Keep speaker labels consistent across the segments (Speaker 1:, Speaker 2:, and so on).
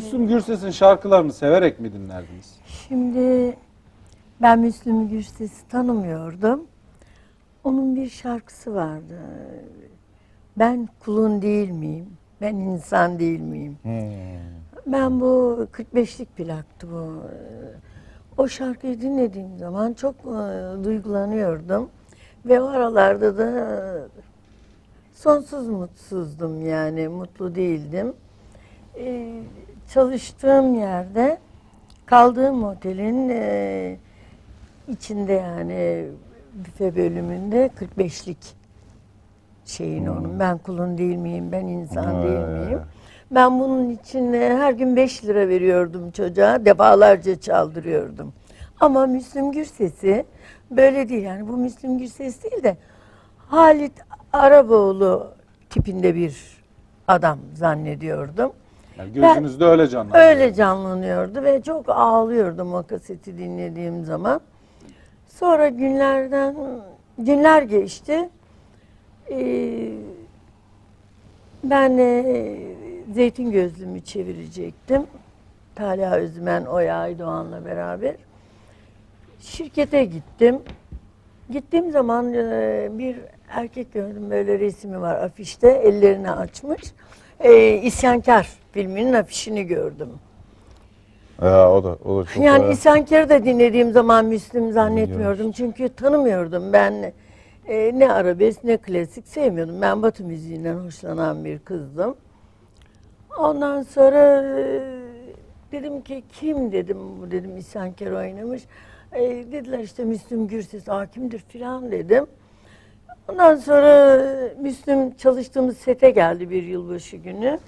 Speaker 1: Müslüm Gürses'in şarkılarını severek mi dinlerdiniz?
Speaker 2: Şimdi ben Müslüm Gürses'i tanımıyordum. Onun bir şarkısı vardı. Ben kulun değil miyim? Ben insan değil miyim? Ben bu 45'lik plaktı bu. O şarkıyı dinlediğim zaman çok e, duygulanıyordum. Ve o aralarda da e, sonsuz mutsuzdum yani, mutlu değildim. E, çalıştığım yerde, kaldığım otelin e, içinde yani büfe bölümünde 45'lik şeyin onun. Ben kulun değil miyim, ben insan değil miyim? Ben bunun için her gün 5 lira veriyordum çocuğa, defalarca çaldırıyordum. Ama Müslüm Gürses'i böyle değil yani bu Müslüm Gürses değil de Halit Araboğlu tipinde bir adam zannediyordum.
Speaker 1: Yani gözünüzde öyle canlanıyor.
Speaker 2: Öyle canlanıyordu ve çok ağlıyordum o kaseti dinlediğim zaman. Sonra günlerden günler geçti. Ee, ben e, zeytin gözlümü çevirecektim. Talha Özmen, Oya Aydoğan'la beraber. Şirkete gittim. Gittiğim zaman e, bir erkek gördüm böyle resmi var afişte ellerini açmış. E, İsyankar filminin afişini gördüm.
Speaker 3: Ya o da o da çok
Speaker 2: Yani
Speaker 3: bayağı-
Speaker 2: İsyankar'ı da dinlediğim zaman Müslüm zannetmiyordum. Çünkü tanımıyordum. Ben e, ne arabesk ne klasik sevmiyordum. Ben Batı müziğinden hoşlanan bir kızdım. Ondan sonra e, dedim ki kim dedim bu dedim İsyankar oynamış. E, dediler işte Müslüm Gürses Aa, kimdir filan dedim. Ondan sonra Müslüm çalıştığımız sete geldi bir yılbaşı günü.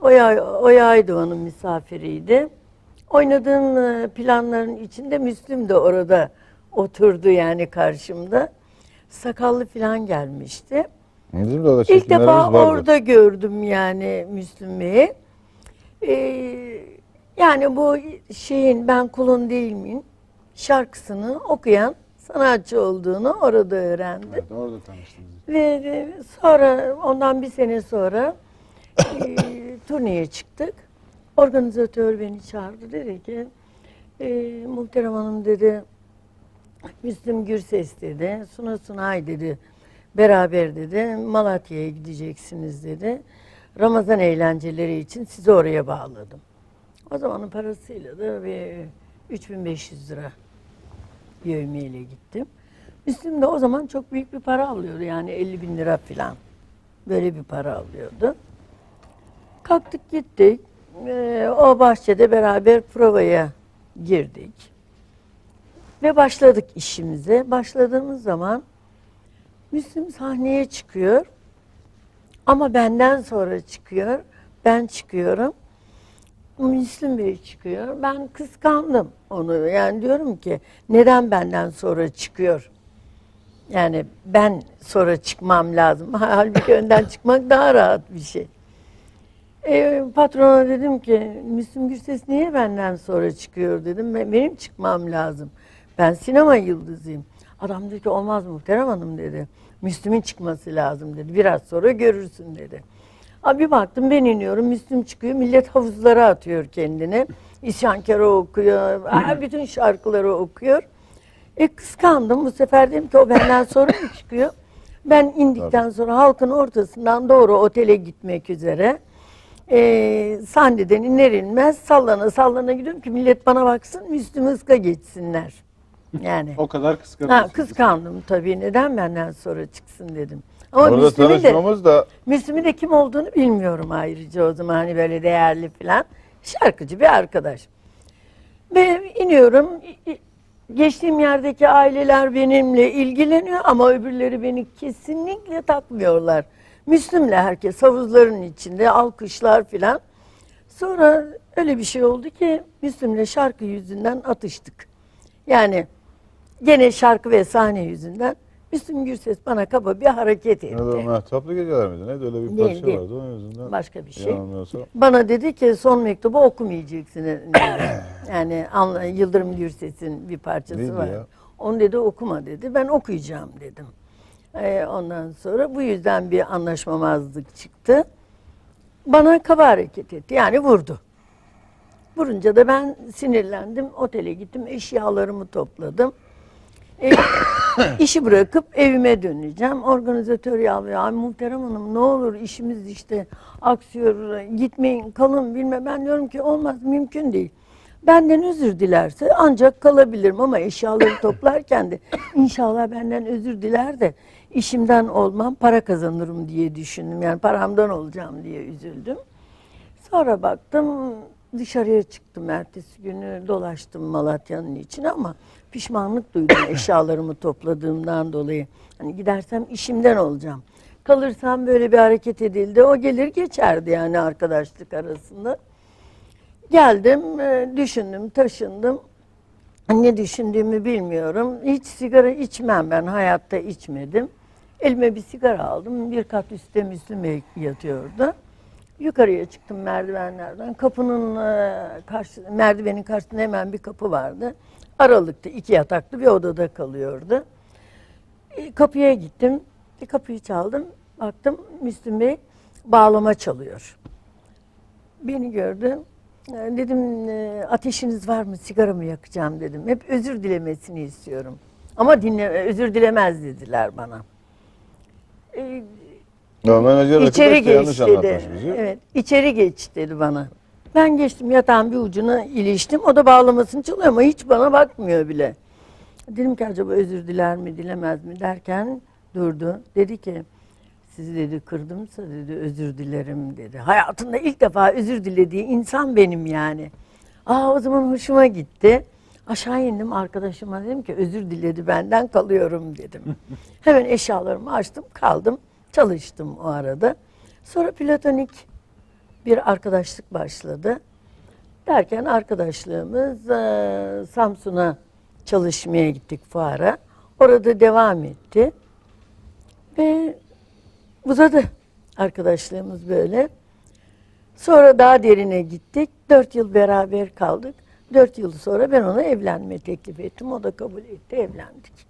Speaker 2: Oya, Oya Aydoğan'ın misafiriydi. Oynadığım e, planların içinde Müslüm de orada oturdu yani karşımda. Sakallı falan gelmişti.
Speaker 3: Bizim de öyle
Speaker 2: İlk defa
Speaker 3: vardı.
Speaker 2: orada gördüm yani Müslüm Bey'i. Ee, yani bu şeyin ben kulun değil miyim şarkısını okuyan sanatçı olduğunu orada öğrendim.
Speaker 1: Evet, orada tanıştınız.
Speaker 2: Ve, ve sonra ondan bir sene sonra e, turneye çıktık. Organizatör beni çağırdı dedi ki e, Muhterem Hanım dedi Müslüm Gürses dedi Suna Sunay dedi beraber dedi Malatya'ya gideceksiniz dedi. Ramazan eğlenceleri için sizi oraya bağladım. O zamanın parasıyla da bir 3500 lira yevmiyle gittim. Müslüm de o zaman çok büyük bir para alıyordu yani 50 bin lira falan. Böyle bir para alıyordu. Kalktık gittik. Ee, o bahçede beraber provaya girdik. Ve başladık işimize. Başladığımız zaman Müslüm sahneye çıkıyor. Ama benden sonra çıkıyor. Ben çıkıyorum. Müslüm Bey çıkıyor. Ben kıskandım onu. Yani diyorum ki neden benden sonra çıkıyor? Yani ben sonra çıkmam lazım. Halbuki önden çıkmak daha rahat bir şey. E, patrona dedim ki Müslüm Gürses niye benden sonra çıkıyor dedim. "Ben- Benim çıkmam lazım. Ben sinema yıldızıyım. Adam dedi ki olmaz muhterem hanım dedi. Müslüm'ün çıkması lazım dedi. Biraz sonra görürsün dedi. Abi baktım ben iniyorum Müslüm çıkıyor. Millet havuzlara atıyor kendini. İsyankarı okuyor. bütün şarkıları okuyor. E kıskandım. Bu sefer dedim ki o benden sonra mı çıkıyor? Ben indikten sonra halkın ortasından doğru otele gitmek üzere. E, sahneden iner inmez sallana sallana gidiyorum ki millet bana baksın Müslüm ıska geçsinler. Yani.
Speaker 1: O kadar
Speaker 2: Ha,
Speaker 1: kıskanıyorsunuz.
Speaker 2: kıskandım tabii. Neden benden sonra çıksın dedim. Ama
Speaker 3: Orada
Speaker 2: Müslüm'ün de,
Speaker 3: tanışmamız da
Speaker 2: Müslüm'ün de kim olduğunu bilmiyorum ayrıca o zaman hani böyle değerli falan. Şarkıcı bir arkadaş. Ve iniyorum. Geçtiğim yerdeki aileler benimle ilgileniyor ama öbürleri beni kesinlikle takmıyorlar. Müslüm'le herkes havuzların içinde alkışlar filan. Sonra öyle bir şey oldu ki Müslüm'le şarkı yüzünden atıştık. Yani gene şarkı ve sahne yüzünden Müslüm Gürses bana kaba bir hareket etti.
Speaker 3: ne de Mehtaplı Geceler miydi? Neydi öyle bir parça
Speaker 2: değil.
Speaker 3: vardı onun yüzünden.
Speaker 2: Başka bir şey. Bana dedi ki son mektubu okumayacaksın. yani Yıldırım Gürses'in bir parçası
Speaker 3: Neydi
Speaker 2: var.
Speaker 3: ya?
Speaker 2: Onu dedi okuma dedi. Ben okuyacağım dedim. Ee, ondan sonra bu yüzden bir anlaşmamazlık çıktı. Bana kaba hareket etti. Yani vurdu. Vurunca da ben sinirlendim. Otele gittim. Eşyalarımı topladım. E, işi bırakıp evime döneceğim. Organizatör yalvarıyor. Ay Muhterem Hanım ne olur işimiz işte aksıyor. Gitmeyin kalın bilmem. Ben diyorum ki olmaz mümkün değil. Benden özür dilerse ancak kalabilirim ama eşyaları toplarken de inşallah benden özür diler de işimden olmam para kazanırım diye düşündüm. Yani paramdan olacağım diye üzüldüm. Sonra baktım dışarıya çıktım ertesi günü dolaştım Malatya'nın içine ama pişmanlık duydum eşyalarımı topladığımdan dolayı. Hani gidersem işimden olacağım. Kalırsam böyle bir hareket edildi. O gelir geçerdi yani arkadaşlık arasında. Geldim, e, düşündüm, taşındım. Ne düşündüğümü bilmiyorum. Hiç sigara içmem ben, hayatta içmedim. Elime bir sigara aldım, bir kat üstte Müslüm Bey yatıyordu. Yukarıya çıktım merdivenlerden. Kapının e, karşı, merdivenin karşısında hemen bir kapı vardı. Aralıkta iki yataklı bir odada kalıyordu. E, Kapıya gittim, bir kapıyı çaldım. Baktım Müslüm Bey bağlama çalıyor. Beni gördü. E, Dedim e, ateşiniz var mı sigara mı yakacağım dedim. Hep özür dilemesini istiyorum. Ama dinle, özür dilemez dediler bana. E,
Speaker 3: Ya menajer
Speaker 2: İçeri
Speaker 3: da yanlış
Speaker 2: geç dedi.
Speaker 3: anlatmış bizi.
Speaker 2: Evet, içeri geç dedi bana. Ben geçtim yatağın bir ucuna iliştim. O da bağlamasını çalıyor ama hiç bana bakmıyor bile. Dedim ki acaba özür diler mi dilemez mi derken durdu. Dedi ki sizi dedi kırdımsa dedi özür dilerim dedi. Hayatında ilk defa özür dilediği insan benim yani. Aa o zaman hoşuma gitti. Aşağı indim arkadaşıma dedim ki özür diledi benden kalıyorum dedim. Hemen eşyalarımı açtım kaldım. Çalıştım o arada. Sonra platonik bir arkadaşlık başladı. Derken arkadaşlığımız eee, Samsun'a çalışmaya gittik fuara. Orada devam etti. Ve uzadı arkadaşlığımız böyle. Sonra daha derine gittik. Dört yıl beraber kaldık. Dört yıl sonra ben ona evlenme teklif ettim. O da kabul etti, evlendik.